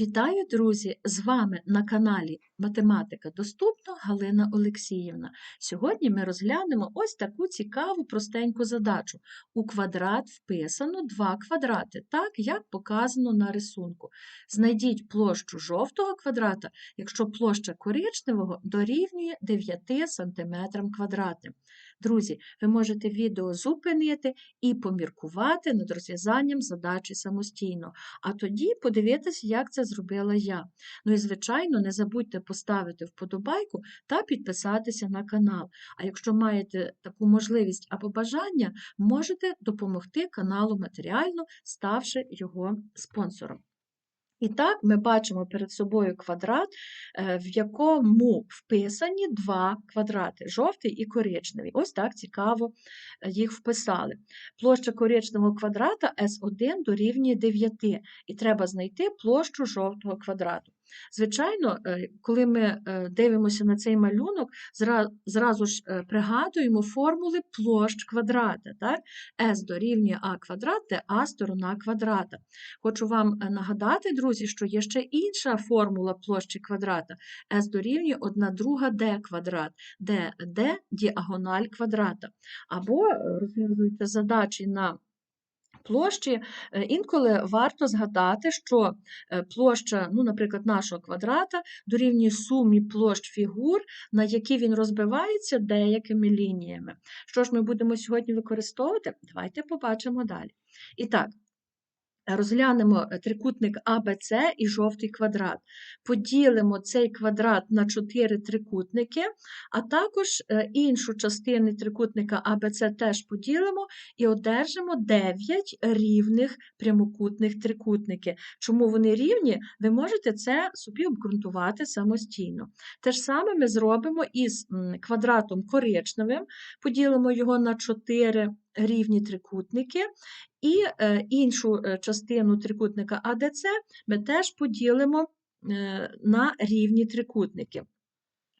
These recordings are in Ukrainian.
Вітаю, друзі! З вами на каналі Математика Доступно Галина Олексіївна. Сьогодні ми розглянемо ось таку цікаву простеньку задачу. У квадрат вписано два квадрати, так як показано на рисунку. Знайдіть площу жовтого квадрата, якщо площа коричневого дорівнює 9 см квадратним. Друзі, ви можете відео зупинити і поміркувати над розв'язанням задачі самостійно, а тоді подивитися, як це зробила я. Ну і, звичайно, не забудьте поставити вподобайку та підписатися на канал. А якщо маєте таку можливість або бажання, можете допомогти каналу матеріально, ставши його спонсором. І так, ми бачимо перед собою квадрат, е, в якому вписані два квадрати жовтий і коричневий. Ось так цікаво е, їх вписали. Площа коричневого квадрата S1 дорівнює 9, і треба знайти площу жовтого квадрату. Звичайно, е, коли ми дивимося на цей малюнок, зразу ж пригадуємо формули площ квадрата. Так? S дорівнює А квадрат, де А сторона квадрата. Хочу вам нагадати, друзі, що є ще інша формула площі квадрата. S дорівнює 1 друга d квадрат, де d діагональ квадрата. Або розв'язуйте задачі на Площі е, інколи варто згадати, що е, площа, ну, наприклад, нашого квадрата дорівнює сумі площ фігур, на які він розбивається деякими лініями. Що ж ми будемо сьогодні використовувати? Давайте побачимо далі. І так, Розглянемо е, трикутник АБЦ і жовтий квадрат. Поділимо цей квадрат на 4 трикутники, а також е, іншу частину трикутника АБЦ теж поділимо і одержимо 9 рівних прямокутних трикутників. Чому вони рівні, ви можете це собі обґрунтувати самостійно. Те ж саме ми зробимо із квадратом коричневим, поділимо його на 4 рівні трикутники, і е, іншу е, частину трикутника АДЦ ми теж поділимо е, на рівні трикутники.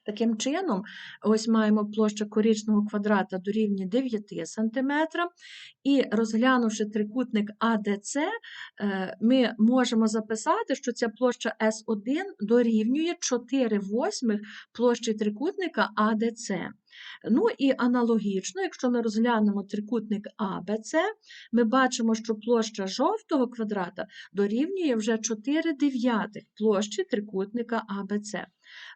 Таким чином, ось маємо площа коричного квадрата дорівнює 9 см, і розглянувши трикутник АДЦ, ми можемо записати, що ця площа С1 дорівнює 4 восьмих площі трикутника АДЦ. Ну і аналогічно, якщо ми розглянемо трикутник АБЦ, ми бачимо, що площа жовтого квадрата дорівнює вже 4 дев'ятих площі трикутника АБЦ.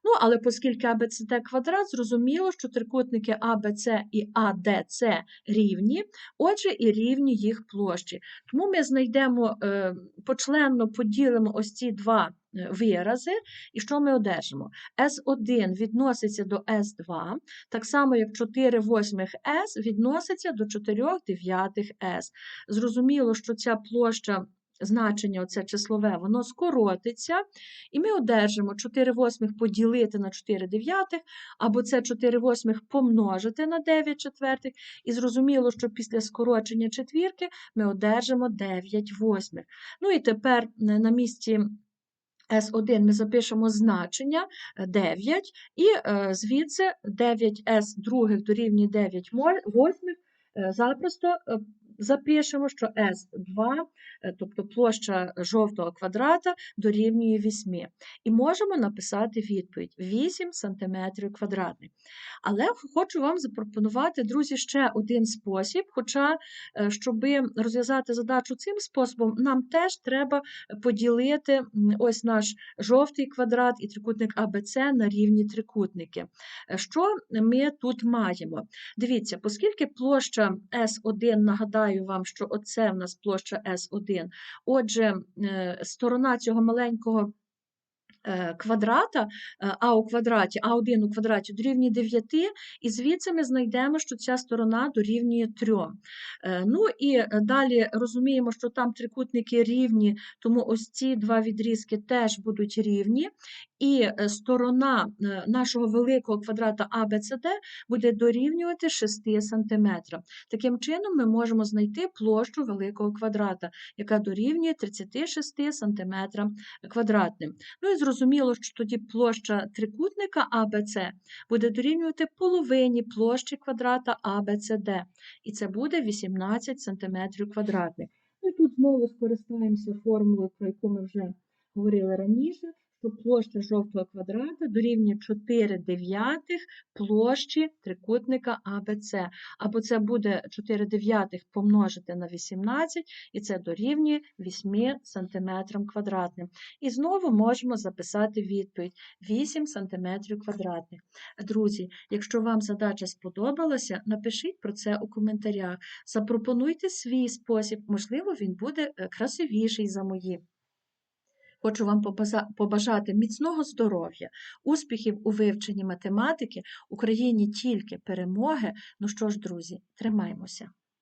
Ну, але оскільки АБЦД квадрат, зрозуміло, що трикутники АБЦ і АДЦ рівні, отже, і рівні їх площі. Тому ми знайдемо е, почленно поділимо ось ці два вирази, і що ми одержимо? С1 відноситься до С2, так само, як 4 восьмих С відноситься до 4 дев'ятих С. Зрозуміло, що ця площа. Значення, оце числове, воно скоротиться, і ми одержимо 4 восьмих поділити на 4 дев'ятих, або це 4 восьмих помножити на 9 четвертих, і зрозуміло, що після скорочення четвірки ми одержимо 9 восьмих. Ну і тепер е, на місці S1 ми запишемо значення 9, е, і е, звідси 9S других дорівнює 9 восьмих, е, запросто запишемо, що S2, е, тобто площа жовтого квадрата, дорівнює 8. І можемо написати відповідь 8 см квадратних. Але хочу вам запропонувати, друзі, ще один спосіб. Хоча, е, щоб розв'язати задачу цим способом, нам теж треба поділити ось наш жовтий квадрат і трикутник АБЦ на рівні трикутники. Е, що ми тут маємо? Дивіться, оскільки площа S1, нагадаю, нагадаю вам, що оце в нас площа С1. Отже, е, сторона цього маленького квадрата, е, а у квадраті, А1 у квадраті дорівнює 9, і звідси ми знайдемо, що ця сторона дорівнює 3. Е, ну і далі розуміємо, що там трикутники рівні, тому ось ці два відрізки теж будуть рівні. І сторона нашого великого квадрата ABCD буде дорівнювати 6 см. Таким чином, ми можемо знайти площу великого квадрата, яка дорівнює 36 см квадратним. Ну і зрозуміло, що тоді площа трикутника АБЦ буде дорівнювати половині площі квадрата АБЦД. І це буде 18 см квадратних. Ну і тут знову скористаємося формулою, про яку ми вже говорили раніше, що площа жовтого квадрата дорівнює 4 дев'ятих площі трикутника АБЦ. Або це буде 4 дев'ятих помножити на 18, і це дорівнює 8 см квадратним. І знову можемо записати відповідь 8 см квадратних. Друзі, якщо вам задача сподобалася, напишіть про це у коментарях. Запропонуйте свій спосіб, можливо, він буде е, красивіший за мої. Хочу вам побажати міцного здоров'я, успіхів у вивченні математики, Україні тільки перемоги. Ну що ж, друзі, тримаймося!